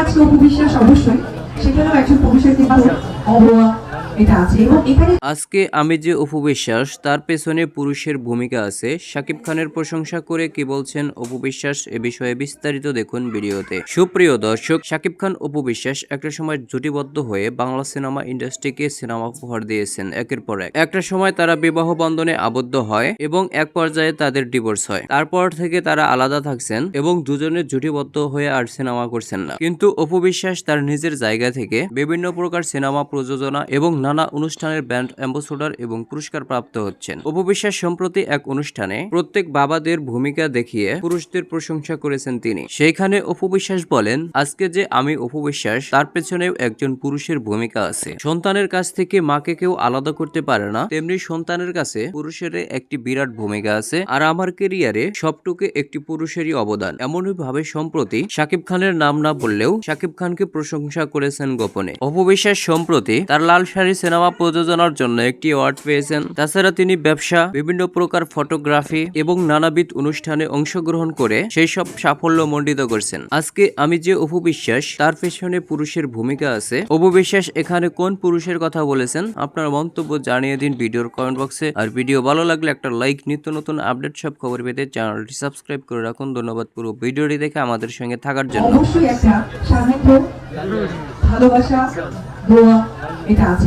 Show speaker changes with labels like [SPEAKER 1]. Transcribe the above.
[SPEAKER 1] আজকে অপবিশ্বাস অবশ্যই সেখানেও একজন পুরুষের কিন্তু অবয়া
[SPEAKER 2] আজকে আমি যে উপবিশ্বাস তার পেছনে পুরুষের ভূমিকা আছে। শাকিব খানের প্রশংসা করে কি বলছেন উপবিশ্বাস এ বিষয়ে বিস্তারিত দেখুন ভিডিওতে। সুপ্রিয় দর্শক, শাকিব খান উপবিশ্বাস একটা সময় জুটিবদ্ধ হয়ে বাংলা সিনেমা ইন্ডাস্ট্রিকে সিনেমা উপহার দিয়েছেন একের পর এক। একটা সময় তারা বিবাহ বন্ধনে আবদ্ধ হয় এবং এক পর্যায়ে তাদের ডিভোর্স হয়। তারপর থেকে তারা আলাদা থাকছেন এবং দুজনে জুটিবদ্ধ হয়ে আর সিনেমা করছেন না। কিন্তু অপবিশ্বাস তার নিজের জায়গা থেকে বিভিন্ন প্রকার সিনেমা প্রযোজনা এবং নানা অনুষ্ঠানের ব্র্যান্ড অ্যাম্বাসেডর এবং পুরস্কার প্রাপ্ত হচ্ছেন। অপবিশ্বাস সম্প্রতি এক অনুষ্ঠানে প্রত্যেক বাবাদের ভূমিকা দেখিয়ে পুরুষদের প্রশংসা করেছেন তিনি। সেইখানে অপবিশ্বাস বলেন, আজকে যে আমি অপবিশ্বাস, তার পেছনেও একজন পুরুষের ভূমিকা আছে। সন্তানের কাছ থেকে মাকে কেউ আলাদা করতে পারে না, তেমনি সন্তানের কাছে পুরুষের একটি বিরাট ভূমিকা আছে আর আমার কেরিয়ারে সবটুকু একটি পুরুষেরই অবদান। এমনই ভাবে সম্প্রতি শাকিব খানের নাম না বললেও শাকিব খানকে প্রশংসা করেছেন গোপনে। অপবিশ্বাস সম্প্রতি তার লাল শাড়ি সিনেমা প্রযোজনার জন্য একটি অ্যাওয়ার্ড পেয়েছেন। তাছাড়া তিনি ব্যবসা, বিভিন্ন প্রকার ফটোগ্রাফি এবং নানাবিধ অনুষ্ঠানে অংশগ্রহণ করে সেই সব সাফল্য মণ্ডিত করছেন। আজকে আমি যে অপবিশ্বাস তার পেছনে পুরুষের ভূমিকা আছে। অপবিশ্বাস এখানে কোন পুরুষের কথা বলেছেন? আপনার মন্তব্য জানিয়ে দিন ভিডিওর কমেন্ট বক্সে আর ভিডিও ভালো লাগলে একটা লাইক নিত্য নতুন আপডেট সব খবর পেতে চ্যানেলটি সাবস্ক্রাইব করে রাখুন। ধন্যবাদ পুরো ভিডিওটি দেখে আমাদের সঙ্গে থাকার জন্য।
[SPEAKER 1] ভালোবাসা, দোয়া, এটা আছে।